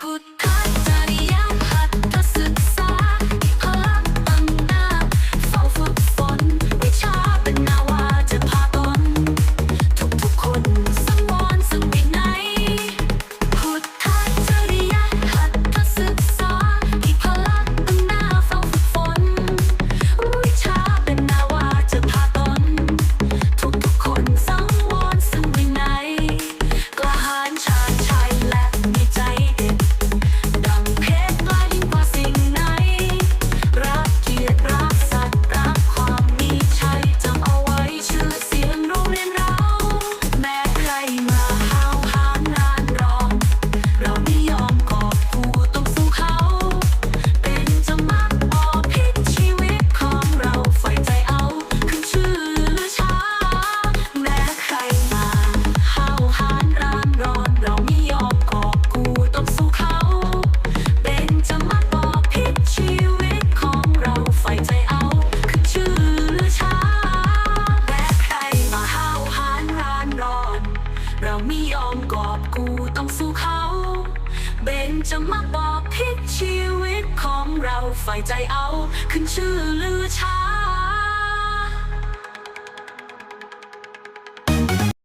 Good. ไม่อบกูต้องสู้เขา เบนจะมาบอกพิษชีวิตของเราฝ่ายใจเอา ขึ้นชื่อลือชา